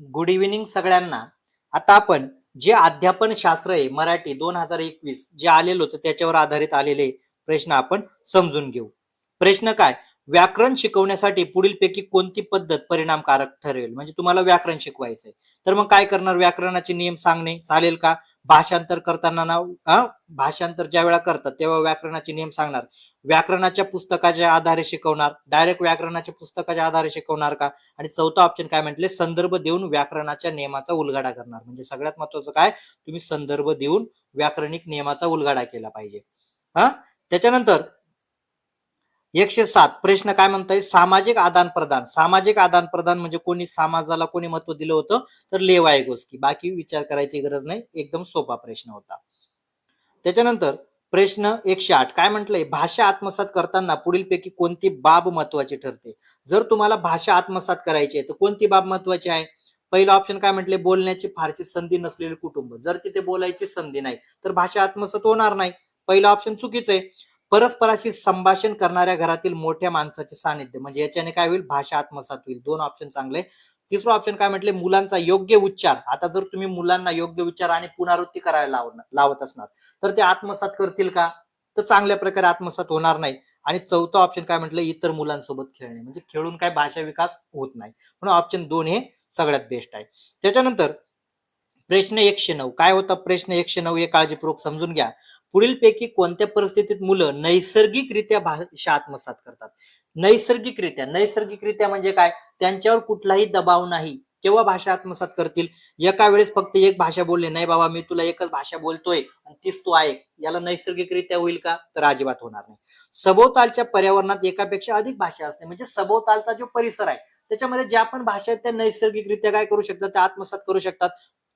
Good evening सगळ्यांना. आता आपण जे अध्यापन शास्त्र आहे मराठी दोन हजार एकवीस जे आलेलं होतं त्याच्यावर आधारित आलेले प्रश्न आपण समजून घेऊ. प्रश्न काय? व्याकरण शिकवण्यासाठी पुढीलपैकी कोणती पद्धत परिणामकारक ठरेल? म्हणजे तुम्हाला व्याकरण शिकवायचंय. तर मग काय करणार? व्याकरणाचे नियम सांगणे. चालेल का? भाषांतर करताना ना भाषांतर ज्या वेळा करतात तेव्हा व्याकरणाचे नियम सांगणार. व्याकरणाच्या पुस्तकाच्या आधारे शिकवणार. डायरेक्ट व्याकरणाच्या पुस्तकाच्या आधारे शिकवणार का? आणि चौथा ऑप्शन काय म्हटले? संदर्भ देऊन व्याकरणाच्या नियमाचा उलगडा करणार. म्हणजे सगळ्यात महत्वाचं काय? तुम्ही संदर्भ देऊन व्याकरणिक नियमाचा उलगडा केला पाहिजे. हा? त्याच्यानंतर एकशे सात. प्रश्न काय म्हणताय? सामाजिक आदान प्रदान. सामाजिक आदान प्रदान म्हणजे कोणी समाजाला कोणी महत्त्व दिलं होतं? तर लेवाय गोष्टी बाकी विचार करायची गरज नाही. एकदम सोपा प्रश्न होता. त्याच्यानंतर प्रश्न एकशे आठ. काय म्हटलंय? भाषा आत्मसात करताना पुढीलपैकी कोणती बाब महत्वाची ठरते? जर तुम्हाला भाषा आत्मसात करायची आहे तर कोणती बाब महत्वाची आहे? पहिला ऑप्शन काय म्हटले? बोलण्याची फारशी संधी नसलेले कुटुंब. जर तिथे बोलायची संधी नाही तर भाषा आत्मसात होणार नाही. पहिला ऑप्शन चुकीचं आहे. परस्पराशी संभाषण करणाऱ्या घरातील मोठ्या माणसाचे सानिध्य. म्हणजे याच्याने काय होईल? भाषा आत्मसात होईल. दोन ऑप्शन चांगले तिसरं ऑप्शन काय म्हटले? मुलांचा योग्य उच्चार. आता जर तुम्ही मुलांना योग्य उच्चार आणि पुनरावृत्ती करायला लाव लावत असणार तर ते आत्मसात करतील का? तर चांगल्या प्रकारे आत्मसात होणार नाही. आणि चौथा ऑप्शन काय म्हटलं? इतर मुलांसोबत खेळणे. म्हणजे खेळून काय भाषा विकास होत नाही. म्हणून ऑप्शन दोन हे सगळ्यात बेस्ट आहे. त्याच्यानंतर प्रश्न एकशे नऊ. काय होता? प्रश्न एकशे नऊ हे काळजीपूर्वक समजून घ्या. पुढीलपैकी कोणत्या परिस्थितीत मुलं नैसर्गिकरित्या भाषा आत्मसात करतात? नैसर्गिकरित्या. नैसर्गिकरित्या म्हणजे काय? त्यांच्यावर कुठलाही दबाव नाही. केव्हा भाषा आत्मसात करतील? एका वेळेस फक्त एक भाषा बोलले नाही बाबा मी तुला एकच भाषा बोलतोय आणि तीच तू ऐक याला नैसर्गिकरित्या होईल का? तर अजिबात होणार नाही. सभोवतालच्या पर्यावरणात एकापेक्षा अधिक भाषा असणे म्हणजे सभोवतालचा जो परिसर आहे त्याच्यामध्ये ज्या पण भाषा आहेत त्या नैसर्गिकरित्या काय करू शकतात? त्या आत्मसात करू शकतात.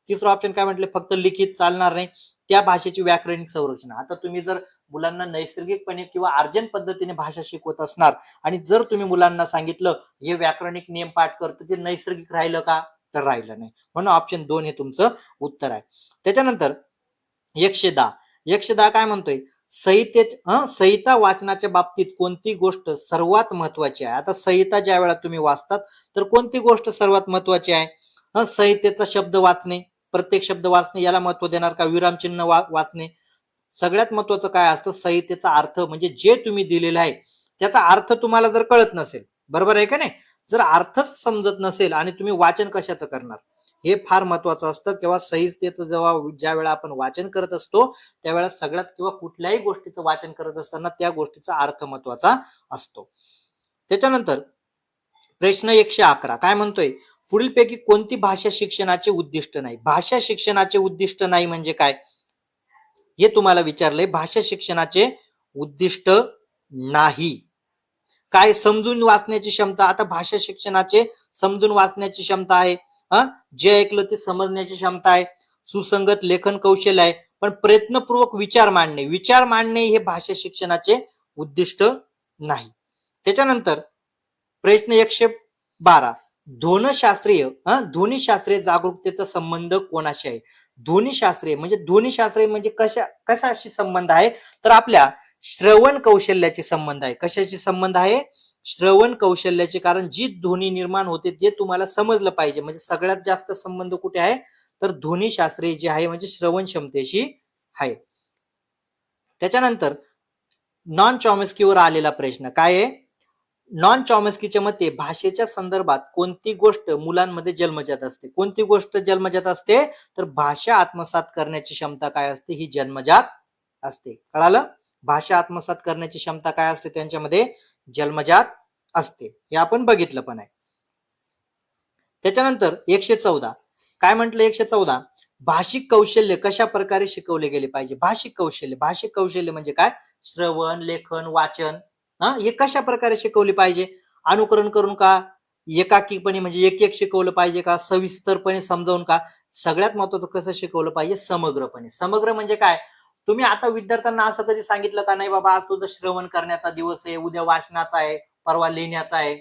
तिसरं ऑप्शन काय म्हटलं? फक्त लिखित चालणार नाही. त्या भाषेची व्याकरणिक संरक्षण आता तुम्ही जर मुलांना नैसर्गिकपणे किंवा अर्जन पद्धतीने भाषा शिकवत असणार आणि जर तुम्ही मुलांना सांगितलं हे व्याकरणिक नियम पाठ करतं ते नैसर्गिक राहिलं का? तर राहिलं नाही. म्हणून ऑप्शन दोन हे तुमचं उत्तर आहे. त्याच्यानंतर एकशे दहा एकशे दहा काय म्हणतोय? संहिते संहिता वाचनाच्या बाबतीत कोणती गोष्ट सर्वात महत्वाची आहे? आता संहिता ज्या वेळा तुम्ही वाचतात तर कोणती गोष्ट सर्वात महत्वाची आहे? संहितेचा शब्द वाचणे. प्रत्येक शब्द वाचणे याला महत्त्व देणार का? विरामचिन्ह वा वाचणे. सगळ्यात महत्वाचं काय असतं? संहितेचा अर्थ म्हणजे जे तुम्ही दिलेलं आहे त्याचा अर्थ तुम्हाला जर कळत नसेल बरोबर आहे का नाही? जर अर्थच समजत नसेल आणि तुम्ही वाचन कशाचं करणार? हे फार महत्वाचं असतं. किंवा संहितेचं जेव्हा ज्या वेळा आपण वाचन करत असतो त्यावेळेला सगळ्यात किंवा कुठल्याही गोष्टीचं वाचन करत असताना त्या गोष्टीचा अर्थ महत्त्वाचा असतो. त्याच्यानंतर प्रश्न एकशे अकरा. काय म्हणतोय? पुढीलपैकी कोणती भाषा शिक्षणाचे उद्दिष्ट नाही? भाषा शिक्षणाचे उद्दिष्ट नाही म्हणजे काय? हे तुम्हाला विचारलंय. भाषा शिक्षणाचे उद्दिष्ट नाही. काय समजून वाचण्याची क्षमता? आता भाषा शिक्षणाचे समजून वाचण्याची क्षमता आहे. हा? जे ऐकलं ते समजण्याची क्षमता आहे. सुसंगत लेखन कौशल्य आहे. पण प्रयत्नपूर्वक विचार मांडणे. विचार मांडणे हे भाषा शिक्षणाचे उद्दिष्ट नाही. त्याच्यानंतर प्रश्न एकशे बारा. ध्वनशास्त्रीय हा? ध्वनिशास्त्रीय जागरूकतेचा संबंध कोणाशी आहे? ध्वनिशास्त्रीय म्हणजे ध्वनिशास्त्रीय म्हणजे कशा कशाशी संबंध आहे? तर आपल्या श्रवण कौशल्याचे संबंध आहे. कशाशी संबंध आहे? श्रवण कौशल्याचे कारण जी ध्वनी निर्माण होते ते तुम्हाला समजलं पाहिजे. म्हणजे सगळ्यात जास्त संबंध कुठे आहे? तर ध्वनिशास्त्रीय जे आहे म्हणजे श्रवण क्षमतेशी आहे. त्याच्यानंतर नॉन चॉमेस्कीवर आलेला प्रश्न काय आहे? नॉन चॉमेस्कीच्या मते भाषेच्या संदर्भात कोणती गोष्ट मुलांमध्ये जन्मजात असते? कोणती गोष्ट जन्मजात असते? तर भाषा आत्मसात करण्याची क्षमता काय असते? ही जन्मजात असते. कळालं? भाषा आत्मसात करण्याची क्षमता काय असते? त्यांच्यामध्ये जन्मजात असते. हे आपण बघितलं पण आहे. त्याच्यानंतर एकशे चौदा. काय म्हटलं एकशे चौदा? भाषिक कौशल्य कशा प्रकारे शिकवले गेले पाहिजे? भाषिक कौशल्य. भाषिक कौशल्य म्हणजे काय? श्रवण लेखन वाचन. हा? हे कशा प्रकारे शिकवली पाहिजे? अनुकरण करून का? एकाकीपणे म्हणजे एक एक शिकवलं पाहिजे का? सविस्तरपणे समजावून का? सगळ्यात महत्वाचं कसं शिकवलं पाहिजे? समग्रपणे. समग्र म्हणजे काय? तुम्ही आता विद्यार्थ्यांना असं कधी सांगितलं का? नाही बाबा आज तुझं श्रवण करण्याचा दिवस आहे उद्या वाचनाचा आहे परवा लिहिण्याचा आहे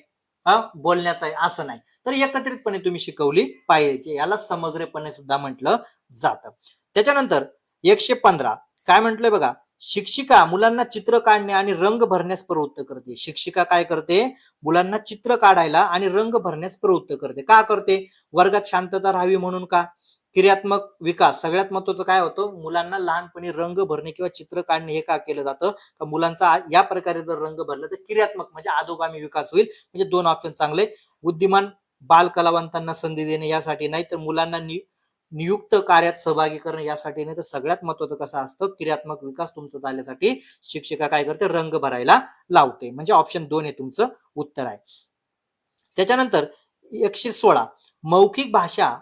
हा? बोलण्याचा आहे. असं नाही. तर एकत्रितपणे तुम्ही शिकवली पाहिजे. याला समग्रपणे सुद्धा म्हटलं जातं. त्याच्यानंतर एकशे पंधरा. काय म्हटलंय बघा? शिक्षिका मुलांना चित्र काढणे आणि रंग भरण्यास प्रवृत्त करते. शिक्षिका काय करते? मुलांना चित्र काढायला आणि रंग भरण्यास प्रवृत्त करते. का करते? वर्गात शांतता राहावी म्हणून का? क्रियात्मक विकास सगळ्यात महत्वाचं काय होतं? मुलांना लहानपणी रंग भरणे किंवा चित्र काढणे हे का केलं जातं? का मुलांचा या प्रकारे जर रंग भरला तर क्रियात्मक म्हणजे आदोगामी विकास होईल. म्हणजे दोन ऑप्शन चांगले. बुद्धिमान बाल कलावंतांना संधी देणे यासाठी नाही तर मुलांना नि- नियुक्त कार्यात सहभागी करणे यासाठी नाही तर सगळ्यात महत्वाचं कसं असतं? क्रियात्मक विकास तुमचा झाल्यासाठी शिक्षिका काय करते? रंग भरायला लावते. म्हणजे ऑप्शन दोन हे तुमचं उत्तर आहे. त्याच्यानंतर एकशे सोळा. मौखिक भाषा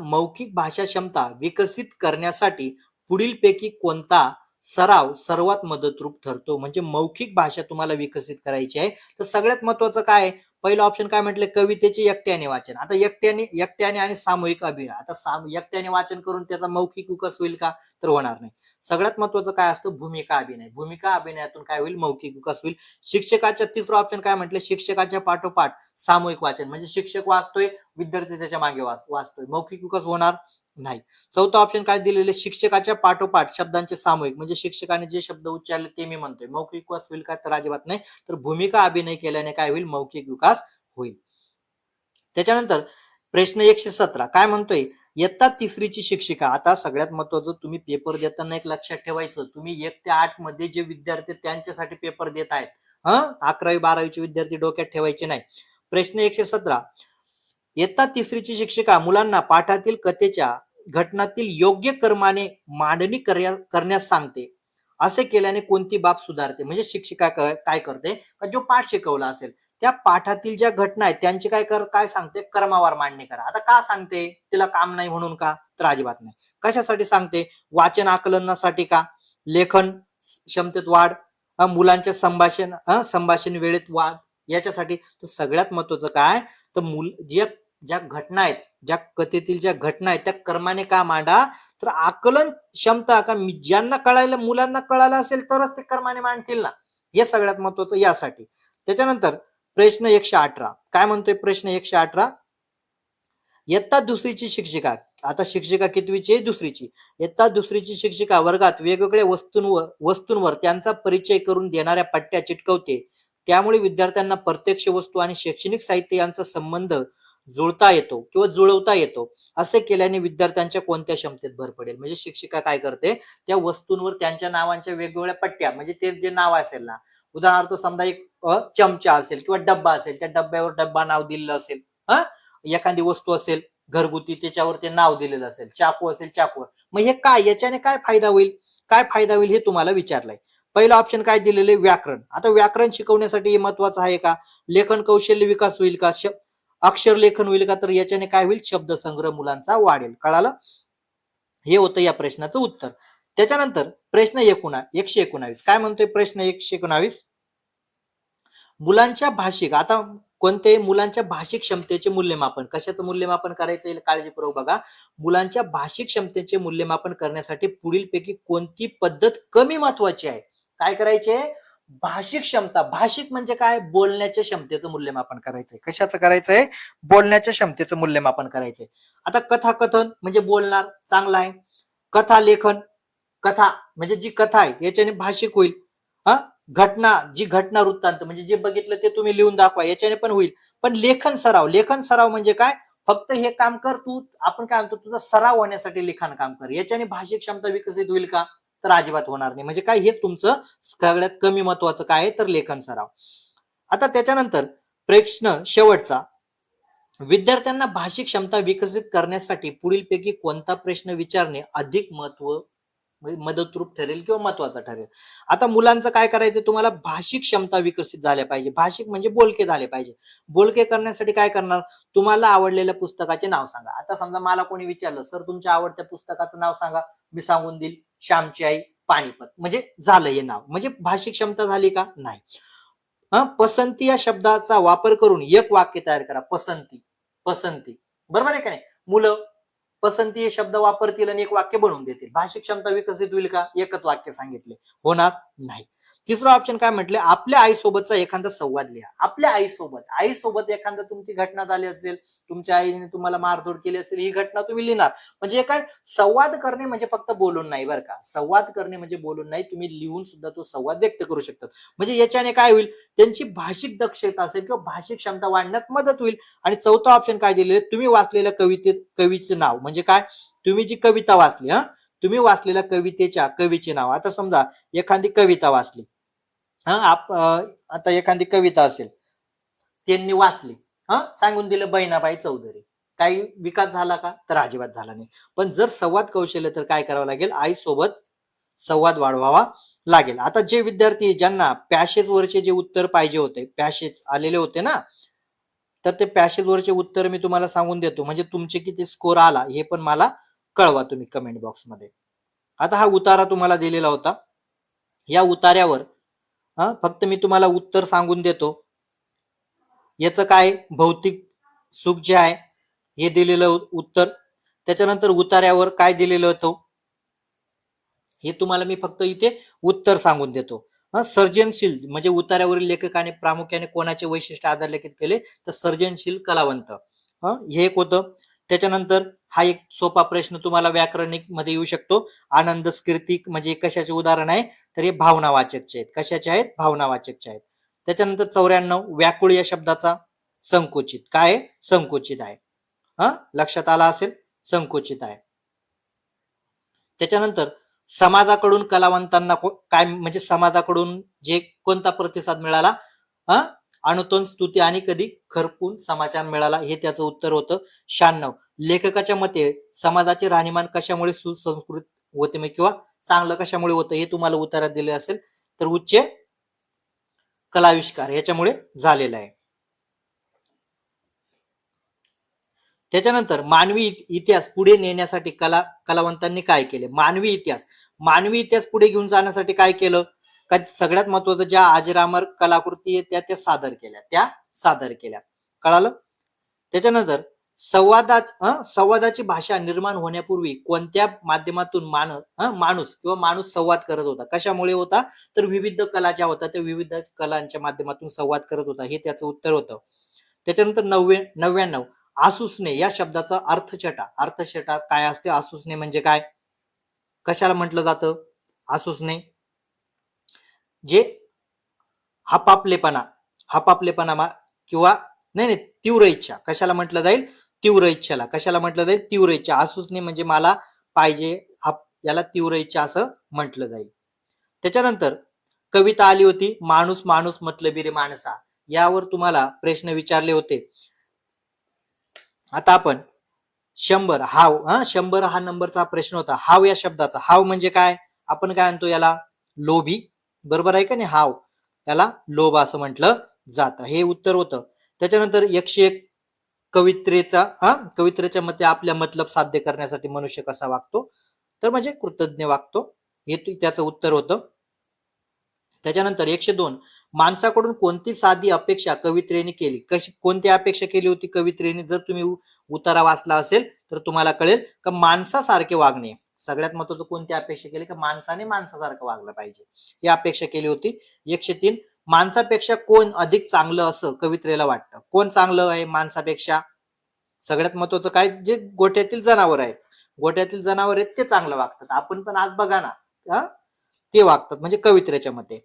मौखिक भाषा क्षमता विकसित करण्यासाठी पुढीलपैकी कोणता सराव सर्वात मदतरूप ठरतो? म्हणजे मौखिक भाषा तुम्हाला विकसित करायची आहे. तर सगळ्यात महत्वाचं काय पहिलं ऑप्शन काय म्हटलं? कवितेचे एकट्याने वाचन. आता एकट्याने एकट्याने आणि सामूहिक अभिनय. आता साम एकट्याने वाचन करून त्याचा मौखिक विकास होईल का? तर होणार नाही. सगळ्यात महत्वाचं काय असतं? भूमिका अभिनय. भूमिका अभिनयातून काय होईल? मौखिक विकास होईल. शिक्षकाच्या तिसरं ऑप्शन काय म्हटलं? शिक्षकाच्या पाठोपाठ सामूहिक वाचन. म्हणजे शिक्षक वाचतोय विद्यार्थी त्याच्यामागे वाच वाचतोय. मौखिक विकास होणार. नाही. चौथा ऑप्शन काय दिलेले? शिक्षकाच्या पाठोपाठ शब्दांचे सामूहिक. म्हणजे शिक्षकाने जे शब्द उच्चारले ते मी म्हणतोय. मौखिक विकास होईल का? तर अजिबात नाही. तर भूमिका अभिनय केल्याने काय होईल? मौखिक विकास होईल. त्याच्यानंतर प्रश्न एकशे सतरा. काय म्हणतोय? इयत्ता तिसरीची शिक्षिका. आता सगळ्यात महत्वाचं तुम्ही पेपर देताना एक लक्षात ठेवायचं. तुम्ही एक ते आठमध्ये जे विद्यार्थी त्यांच्यासाठी पेपर देत आहेत हा? अकरावी बारावीचे विद्यार्थी डोक्यात ठेवायचे नाही. प्रश्न एकशे सतरा. इयत्ता तिसरीची शिक्षिका मुलांना पाठातील कथेच्या घटनातील योग्य कर्माने मांडणी करण्यास सांगते. असे केल्याने कोणती बाब सुधारते? म्हणजे शिक्षिका काय करते? का जो पाठ शिकवला असेल त्या पाठातील ज्या घटना आहेत त्यांची काय कर काय सांगते? कर्मावर मांडणी करा. आता का सांगते? तिला काम नाही म्हणून का? तर अजिबात नाही. कशासाठी सांगते? वाचन आकलनासाठी का? लेखन क्षमतेत वाढ मुलांच्या संभाषण संभाषण वेळेत वाढ याच्यासाठी. तर सगळ्यात महत्वाचं काय? तर मुल ज्या ज्या घटना आहेत ज्या कथेतील ज्या घटना आहेत त्या कर्माने का मांडा? तर आकलन क्षमता का मी- ज्यांना कळायला मुलांना कळायला असेल तरच ते कर्माने मांडतील ना? हे सगळ्यात महत्वाचं यासाठी. त्याच्यानंतर प्रश्न एकशे अठरा. काय म्हणतोय प्रश्न एकशे अठरा? इयत्ता दुसरीची शिक्षिका. आता शिक्षिका कितवीची आहे? दुसरीची. इयत्ता दुसरीची शिक्षिका वर्गात वेगवेगळ्या वस्तूंवर वस्तूंवर त्यांचा परिचय करून देणाऱ्या पट्ट्या चिटकवते. त्यामुळे विद्यार्थ्यांना प्रत्यक्ष वस्तू आणि शैक्षणिक साहित्य यांचा संबंध जुळता येतो किंवा जुळवता येतो असे केल्याने विद्यार्थ्यांच्या कोणत्या क्षमतेत भर पडेल? म्हणजे शिक्षिका काय करते? त्या वस्तूंवर त्यांच्या नावांच्या वेगवेगळ्या पट्ट्या म्हणजे ते जे नाव असेल ना उदाहरणार्थ समजा एक चमचा असेल किंवा डब्बा असेल त्या डब्यावर डब्बा नाव दिलेलं असेल हा? एखादी वस्तू असेल घरगुती त्याच्यावर ते नाव दिलेलं असेल चाकू असेल चाकूवर मग हे काय? याच्याने काय फायदा होईल? काय फायदा होईल हे तुम्हाला विचारलंय. पहिलं ऑप्शन काय दिलेले व्याकरण. आता व्याकरण शिकवण्यासाठी हे महत्वाचं आहे का? लेखन कौशल्य विकास होईल का? अक्षरलेखन अक्षर लेखन होईल का तर याच्याने काय होईल? शब्दसंग्रह मुलांचा वाढेल. कळालं? हे होतं या प्रश्नाचं उत्तर. त्याच्यानंतर प्रश्न एकोणा एकशे एकोणावीस. काय म्हणतोय प्रश्न एकशे एकोणावीस? मुलांच्या भाषिक आता कोणते? मुलांच्या भाषिक क्षमतेचे मूल्यमापन. कशाचं मूल्यमापन करायचं येईल काळजीपूर्वक बघा. मुलांच्या भाषिक क्षमतेचे मूल्यमापन करण्यासाठी पुढीलपैकी कोणती पद्धत कमी महत्वाची आहे? काय करायचे भाषिक क्षमता भाषिक म्हणजे काय? बोलण्याच्या क्षमतेचं मूल्यमापन करायचंय. कशाचं करायचंय? बोलण्याच्या क्षमतेचं मूल्यमापन करायचंय. आता कथाकथन म्हणजे बोलणार चांगला आहे. कथा लेखन कथा म्हणजे जी कथा आहे याच्याने भाषिक होईल. हा? घटना जी घटना वृत्तांत म्हणजे जे बघितलं ते तुम्ही लिहून दाखवा याच्याने पण होईल. पण लेखन सराव लेखन सराव म्हणजे काय? फक्त हे काम कर तू आपण काय म्हणतो तुझा सराव होण्यासाठी लिखाण काम कर. याच्याने भाषिक क्षमता विकसित होईल का? तर अजिबात होणार नाही. म्हणजे काय हेच तुमचं सगळ्यात कमी महत्वाचं काय आहे? तर लेखन सराव. आता त्याच्यानंतर प्रश्न शेवटचा. विद्यार्थ्यांना भाषिक क्षमता विकसित करण्यासाठी पुढीलपैकी कोणता प्रश्न विचारणे अधिक महत्त्व म्हणजे मदतरूप ठरेल किंवा महत्त्वाचा ठरेल? आता मुलांचं काय करायचं? तुम्हाला भाषिक क्षमता विकसित झाल्या पाहिजे. भाषिक म्हणजे बोलके झाले पाहिजे. बोलके करण्यासाठी काय करणार? तुम्हाला आवडलेल्या पुस्तकाचे नाव सांगा. आता समजा मला कोणी विचारलं सर तुमच्या आवडत्या पुस्तकाचं नाव सांगा. मी सांगून देईल. श्यामची आई पानिपत. म्हणजे झालं हे नाव. म्हणजे भाषिक क्षमता झाली का? नाही. हा? पसंती या शब्दाचा वापर करून एक वाक्य तयार करा. पसंती. पसंती. बरोबर आहे का नाही? मुलं पसंती हे शब्द वापरतील आणि एक वाक्य बनवून देतील. भाषिक क्षमता विकसित होईल का? एकच वाक्य सांगितले. होणार नाही. तिसरा ऑप्शन काय म्हटलं? आपल्या आईसोबतचा एखादा संवाद लिहा. आपल्या आईसोबत. आईसोबत एखादा तुमची घटना झाली असेल तुमच्या आईने तुम्हाला मारधोड केली असेल ही घटना तुम्ही लिहिणार. म्हणजे काय? संवाद करणे म्हणजे फक्त बोलून नाही बरं का. संवाद करणे म्हणजे बोलून नाही तुम्ही लिहून सुद्धा तो संवाद व्यक्त करू शकतात. म्हणजे याच्याने काय होईल? त्यांची भाषिक दक्षता असेल किंवा भाषिक क्षमता वाढण्यास मदत होईल. आणि चौथा ऑप्शन काय दिलेलं तुम्ही वाचलेल्या कवितेत कवीचं नाव. म्हणजे काय? तुम्ही जी कविता वाचली हा? तुम्ही वाचलेल्या कवितेच्या कवीचे नाव. आता समजा एखादी कविता वाचली. हा आप आता एखादी कविता असेल त्यांनी वाचली. हा सांगून दिलं बहिणाबाई चौधरी. काही विकास झाला का? तर अजिबात झाला नाही. पण जर संवाद कौशल्य तर काय करावं लागेल? आईसोबत संवाद वाढवावा लागेल. आता जे विद्यार्थी ज्यांना पॅशेज वरचे जे उत्तर पाहिजे होते पॅशेज आलेले होते ना तर ते पॅशेज वरचे उत्तर मी तुम्हाला सांगून देतो. म्हणजे तुमचे किती स्कोर आला हे पण मला कळवा तुम्ही कमेंट बॉक्समध्ये. आता हा उतारा तुम्हाला दिलेला होता. या उतार्यावर हा फक्त मी तुम्हाला उत्तर सांगून देतो. याचं काय भौतिक सुख जे आहे हे दिलेलं उत्तर. त्याच्यानंतर उतार्यावर काय दिलेलं होतं? हे तुम्हाला मी फक्त इथे उत्तर सांगून देतो. हा सर्जनशील म्हणजे उतार्यावरील लेखकाने प्रामुख्याने कोणाचे वैशिष्ट्य आधारलेखित केले? तर सर्जनशील कलावंत. हा हे एक होतं. त्याच्यानंतर हा एक सोपा प्रश्न तुम्हाला व्याकरणिकमध्ये येऊ शकतो. आनंद स्कीर्तिक म्हणजे कशाचे उदाहरण आहे? तर हे भावनावाचकचे आहेत. कशाचे आहेत? भावनावाचकचे आहेत. त्याच्यानंतर चौऱ्याण्णव व्याकुळ या शब्दाचा संकुचित. काय? आहे? संकुचित आहे. हा? लक्षात आला असेल? संकुचित आहे. त्याच्यानंतर समाजाकडून कलावंतांना को- काय म्हणजे समाजाकडून जे कोणता प्रतिसाद मिळाला? हा? अनुतोन स्तुती आणि कधी? खरपून समाचार मिळाला. हे त्याचं उत्तर होतं. शहाण्णव. लेखकाच्या मते समाजाचे राहणीमान कशामुळे सुसंस्कृत होते? किंवा चांगलं कशामुळे होतं हे तुम्हाला उत्तरात दिले असेल तर उच्च कलाविष्कार याच्यामुळे झालेला आहे. त्याच्यानंतर मानवी इतिहास पुढे नेण्यासाठी कला कलावंतांनी काय केले? मानवी इतिहास. मानवी इतिहास पुढे घेऊन जाण्यासाठी काय केलं? का सगळ्यात महत्वाचं ज्या आजरामर कलाकृती आहेत त्या त्या सादर केल्या त्या सादर केल्या. कळालं? त्याच्यानंतर संवादात संवादाची भाषा निर्माण होण्यापूर्वी कोणत्या माध्यमातून मान माणूस किंवा माणूस संवाद करत होता? कशामुळे होता? तर विविध कला ज्या होत्या त्या विविध कलांच्या माध्यमातून संवाद करत होता हे त्याचं उत्तर होतं. त्याच्यानंतर नव्वे नव्याण्णव आसुसने या शब्दाचा अर्थछटा अर्थछटा काय असते? आसुसने म्हणजे काय? कशाला म्हटलं जातं? आसुसने. जे हपापलेपणा हपापलेपणा किंवा नाही नाही तीव्र इच्छा. कशाला म्हटलं जाईल? तीव्र इच्छाला. कशाला म्हटलं जाईल? तीव्र इच्छा. आसुसणे म्हणजे मला पाहिजे याला तीव्र इच्छा असं म्हटलं जाईल. त्याच्यानंतर कविता आली होती माणूस माणूस मतलबी रे माणसा. यावर तुम्हाला प्रश्न विचारले होते. आता आपण शंभर हाव हा? शंभर हा नंबरचा प्रश्न होता. हाव या शब्दाचा. हाव म्हणजे काय? आपण काय म्हणतो याला? लोभी. बरोबर आहे का नाही? हाव. याला लोभ असं म्हटलं जातं. हे उत्तर होतं. त्याच्यानंतर एकशे एक कवित्रेचा हा? कवित्रेच्या मते आपल्या मतलब साध्य करण्यासाठी मनुष्य कसा वागतो? तर म्हणजे कृतज्ञ वागतो. हे त्याचं उत्तर होतं. त्याच्यानंतर एकशे दोन. माणसाकडून कोणती साधी अपेक्षा कवित्रेने केली? कशी कोणती अपेक्षा केली होती कवित्रेने? जर तुम्ही उतारा वाचला असेल तर तुम्हाला कळेल का माणसासारखे वागणे. सगळ्यात महत्वाचं कोणती अपेक्षा केली? का माणसाने माणसासारखं वागलं पाहिजे. ही अपेक्षा केली होती. एकशे तीन. माणसापेक्षा कोण अधिक चांगलं असं कवित्रेला वाटतं? कोण चांगलं आहे माणसापेक्षा? सगळ्यात महत्वाचं काय? जे गोठ्यातील जनावर आहेत. गोठ्यातील जनावर आहेत ते चांगलं वागतात. आपण पण आज बघा ना ते वागतात म्हणजे कवित्रेच्या मते.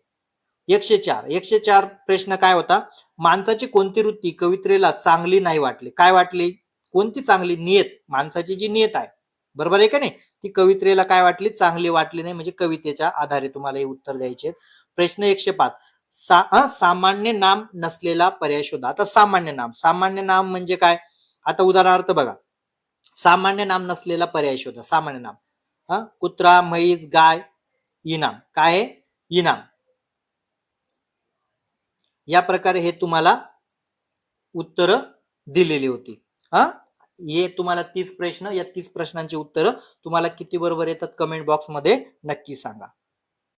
एकशे चार. एकशे चार प्रश्न काय होता? माणसाची कोणती वृत्ती कवित्रेला चांगली नाही वाटली? काय वाटली? कोणती चांगली? नियत. माणसाची जी नियत आहे. बरोबर आहे का नाही? ती कवित्रेला काय वाटली? चांगली वाटली नाही म्हणजे कवितेच्या आधारे तुम्हाला हे उत्तर द्यायचे प्रश्न एकशे पाच. सा सामान्य नाम नसलेला पर्याय शोधा. आता सामान्य नाम. सामान्य नाम म्हणजे काय? आता उदाहरणार्थ बघा. सामान्य नाम नसलेला पर्याय शोधा. सामान्य नाम. हा कुत्रा म्हैस गाय इनाम. काय इनाम. या प्रकारे हे तुम्हाला उत्तर दिलेली होती. हा हे तुम्हाला तीस प्रश्न या तीस प्रश्नांची उत्तरं तुम्हाला किती बरोबर येतात कमेंट बॉक्समध्ये नक्की सांगा.